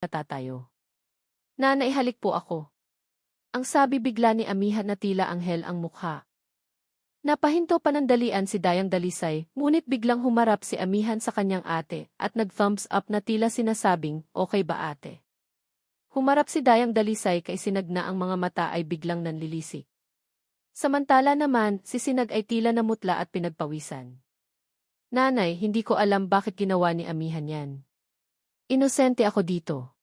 natatayo. Nanay halik po ako. Ang sabi bigla ni Amihan na tila anghel ang mukha. Napahinto panandalian si Dayang Dalisay, ngunit biglang humarap si Amihan sa kanyang ate at nag-thumbs up na tila sinasabing, okay ba ate? Humarap si Dayang Dalisay kay Sinag na ang mga mata ay biglang nanlilisik. Samantala naman, si Sinag ay tila namutla at pinagpawisan. Nanay, hindi ko alam bakit ginawa ni Amihan yan. Inosente ako dito.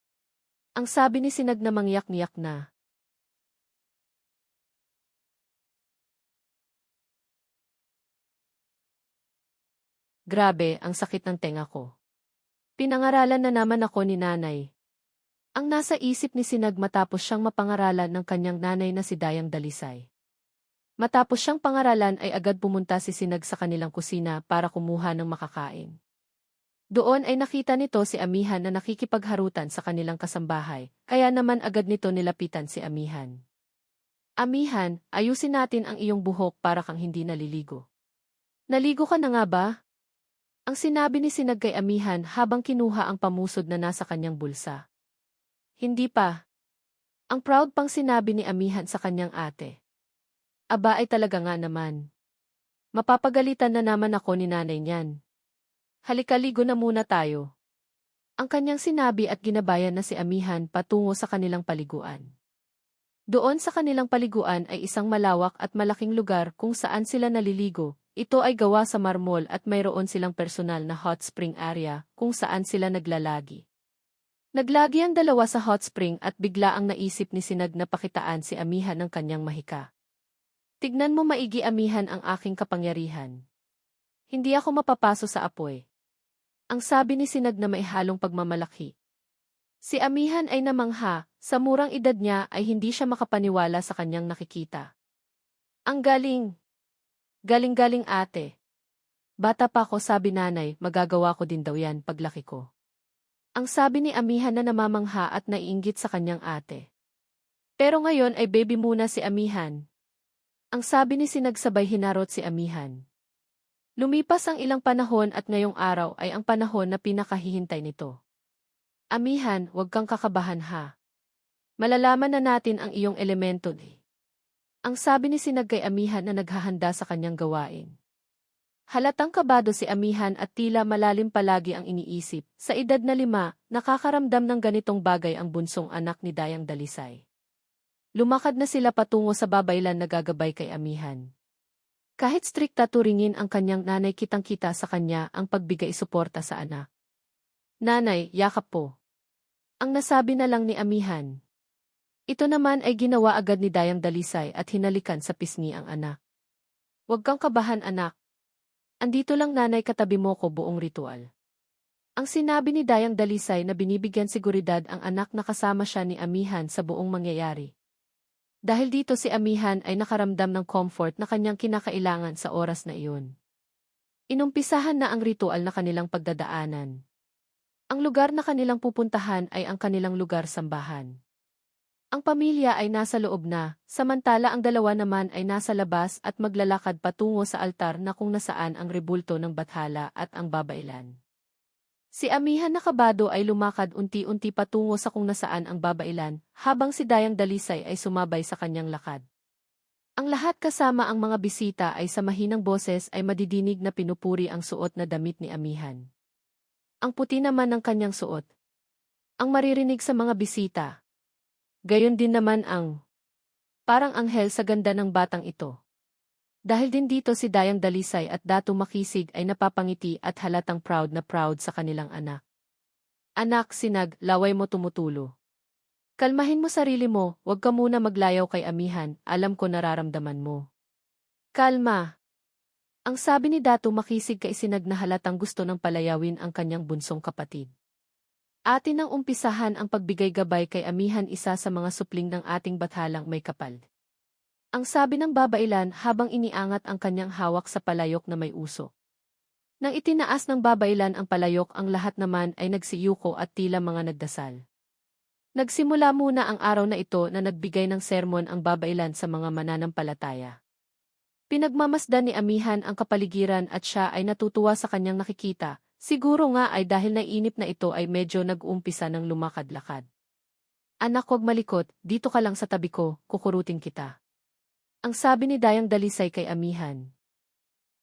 Ang sabi ni Sinag na mangyak-ngiyak na. Grabe, ang sakit ng tenga ko. Pinangaralan na naman ako ni nanay. Ang nasa isip ni Sinag matapos siyang mapangaralan ng kanyang nanay na si Dayang Dalisay. Matapos siyang pangaralan ay agad pumunta si Sinag sa kanilang kusina para kumuha ng makakain. Doon ay nakita nito si Amihan na nakikipagharutan sa kanilang kasambahay, kaya naman agad nito nilapitan si Amihan. Amihan, ayusin natin ang iyong buhok para kang hindi naliligo. Naligo ka na nga ba? Ang sinabi ni Sinag kay Amihan habang kinuha ang pamusod na nasa kanyang bulsa. Hindi pa. Ang proud pang sinabi ni Amihan sa kanyang ate. Aba ay talaga nga naman. Mapapagalitan na naman ako ni nanay niyan. Halikaligo na muna tayo. Ang kanyang sinabi at ginabayan na si Amihan patungo sa kanilang paliguan. Doon sa kanilang paliguan ay isang malawak at malaking lugar kung saan sila naliligo, ito ay gawa sa marmol at mayroon silang personal na hot spring area kung saan sila naglalagi. Naglagi ang dalawa sa hot spring at bigla ang naisip ni Sinag na pakitaan si Amihan ng kanyang mahika. Tignan mo maigi Amihan ang aking kapangyarihan. Hindi ako mapapaso sa apoy. Ang sabi ni Sinag na may halong pagmamalaki. Si Amihan ay namangha, sa murang edad niya ay hindi siya makapaniwala sa kanyang nakikita. Ang galing! Galing-galing ate. Bata pa ako sabi nanay, magagawa ko din daw yan paglaki ko. Ang sabi ni Amihan na namamangha at naiinggit sa kanyang ate. Pero ngayon ay baby muna si Amihan. Ang sabi ni sinagsabay hinarot si Amihan. Lumipas ang ilang panahon at ngayong araw ay ang panahon na pinakahihintay nito. Amihan, huwag kang kakabahan ha. Malalaman na natin ang iyong elemento ni. Ang sabi ni Sinag kay Amihan na naghahanda sa kanyang gawain. Halatang kabado si Amihan at tila malalim palagi ang iniisip. Sa edad na lima, nakakaramdam ng ganitong bagay ang bunsong anak ni Dayang Dalisay. Lumakad na sila patungo sa babaylan na gagabay kay Amihan. Kahit strikta turingin ang kanyang nanay kitang-kita sa kanya ang pagbigay suporta sa anak. Nanay, yakap po. Ang nasabi na lang ni Amihan. Ito naman ay ginawa agad ni Dayang Dalisay at hinalikan sa pisngi ang anak. Huwag kang kabahan anak. Andito lang nanay katabi mo ko buong ritual. Ang sinabi ni Dayang Dalisay na binibigyan seguridad ang anak na kasama siya ni Amihan sa buong mangyayari. Dahil dito si Amihan ay nakaramdam ng comfort na kanyang kinakailangan sa oras na iyon. Inumpisahan na ang ritual na kanilang pagdadaanan. Ang lugar na kanilang pupuntahan ay ang kanilang lugar sambahan. Ang pamilya ay nasa loob na, samantala ang dalawa naman ay nasa labas at maglalakad patungo sa altar na kung nasaan ang rebulto ng bathala at ang babailan. Si Amihan na kabado ay lumakad unti-unti patungo sa kung nasaan ang babailan, habang si Dayang Dalisay ay sumabay sa kanyang lakad. Ang lahat kasama ang mga bisita ay sa mahinang boses ay madidinig na pinupuri ang suot na damit ni Amihan. Ang puti naman ng kanyang suot. Ang maririnig sa mga bisita, Gayon din naman ang parang anghel sa ganda ng batang ito. Dahil din dito si Dayang Dalisay at Dato Makisig ay napapangiti at halatang proud na proud sa kanilang anak. Anak, sinag, laway mo tumutulo. Kalmahin mo sarili mo, huwag ka muna maglayaw kay amihan, alam ko nararamdaman mo. Kalma. Ang sabi ni Dato Makisig kay sinag na halatang gusto ng palayawin ang kanyang bunsong kapatid. Atin ang umpisahan ang pagbigay gabay kay Amihan isa sa mga supling ng ating bathalang may kapal. Ang sabi ng babailan habang iniangat ang kanyang hawak sa palayok na may uso. Nang itinaas ng babailan ang palayok ang lahat naman ay nagsiyuko at tila mga nagdasal. Nagsimula muna ang araw na ito na nagbigay ng sermon ang babailan sa mga mananampalataya. Pinagmamasdan ni Amihan ang kapaligiran at siya ay natutuwa sa kanyang nakikita, Siguro nga ay dahil naiinip na ito ay medyo nag-uumpisa ng lumakad-lakad. Anak, huwag malikot, dito ka lang sa tabi ko, kukurutin kita. Ang sabi ni Dayang Dalisay kay Amihan.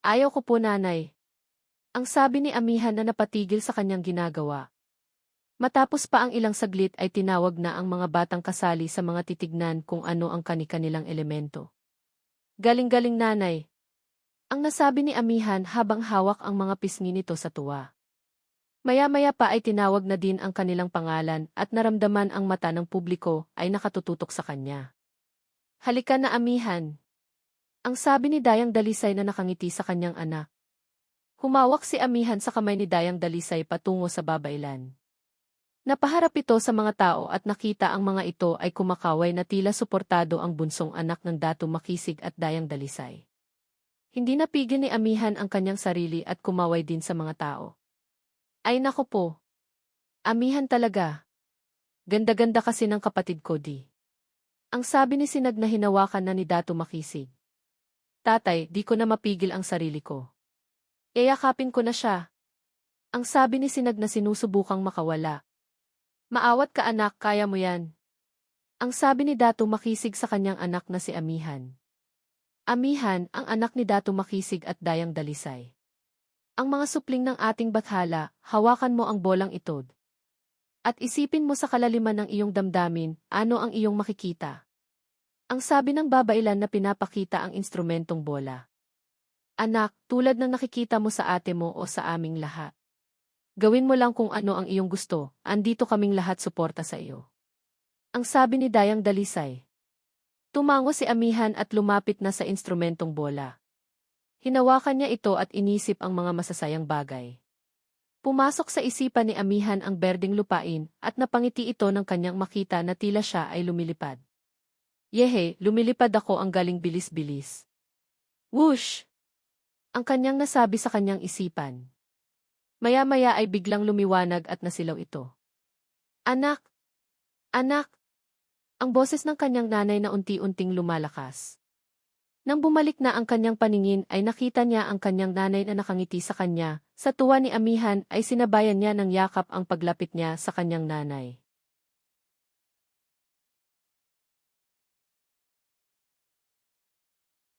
Ayaw ko po nanay. Ang sabi ni Amihan na napatigil sa kanyang ginagawa. Matapos pa ang ilang saglit ay tinawag na ang mga batang kasali sa mga titignan kung ano ang kani-kanilang elemento. Galing-galing nanay. Ang nasabi ni Amihan habang hawak ang mga pisngi nito sa tuwa. Maya-maya pa ay tinawag na din ang kanilang pangalan at naramdaman ang mata ng publiko ay nakatututok sa kanya. Halika na Amihan. Ang sabi ni Dayang Dalisay na nakangiti sa kanyang anak. Humawak si Amihan sa kamay ni Dayang Dalisay patungo sa babaylan. Napaharap ito sa mga tao at nakita ang mga ito ay kumakaway na tila suportado ang bunsong anak ng Dato Makisig at Dayang Dalisay. Hindi napigil ni Amihan ang kanyang sarili at kumaway din sa mga tao. Ay nako po. Amihan talaga. Ganda-ganda kasi ng kapatid ko di. Ang sabi ni Sinag na hinawakan na ni Dato Makisig. Tatay, di ko na mapigil ang sarili ko. Iyakapin ko na siya. Ang sabi ni Sinag na sinusubukang makawala. Maawat ka anak, kaya mo yan. Ang sabi ni Dato Makisig sa kanyang anak na si Amihan. Amihan, ang anak ni Dato Makisig at Dayang Dalisay. Ang mga supling ng ating bathala, hawakan mo ang bolang itod. At isipin mo sa kalaliman ng iyong damdamin, ano ang iyong makikita. Ang sabi ng babailan na pinapakita ang instrumentong bola. Anak, tulad ng nakikita mo sa ate mo o sa aming lahat. Gawin mo lang kung ano ang iyong gusto, andito kaming lahat suporta sa iyo. Ang sabi ni Dayang Dalisay. Tumango si Amihan at lumapit na sa instrumentong bola. Hinawakan niya ito at inisip ang mga masasayang bagay. Pumasok sa isipan ni Amihan ang berding lupain at napangiti ito ng kanyang makita na tila siya ay lumilipad. Yehe, lumilipad ako ang galing bilis-bilis. Whoosh! Ang kanyang nasabi sa kanyang isipan. Maya-maya ay biglang lumiwanag at nasilaw ito. Anak! Anak! Ang boses ng kanyang nanay na unti-unting lumalakas. Nang bumalik na ang kanyang paningin ay nakita niya ang kanyang nanay na nakangiti sa kanya, sa tuwa ni Amihan ay sinabayan niya ng yakap ang paglapit niya sa kanyang nanay.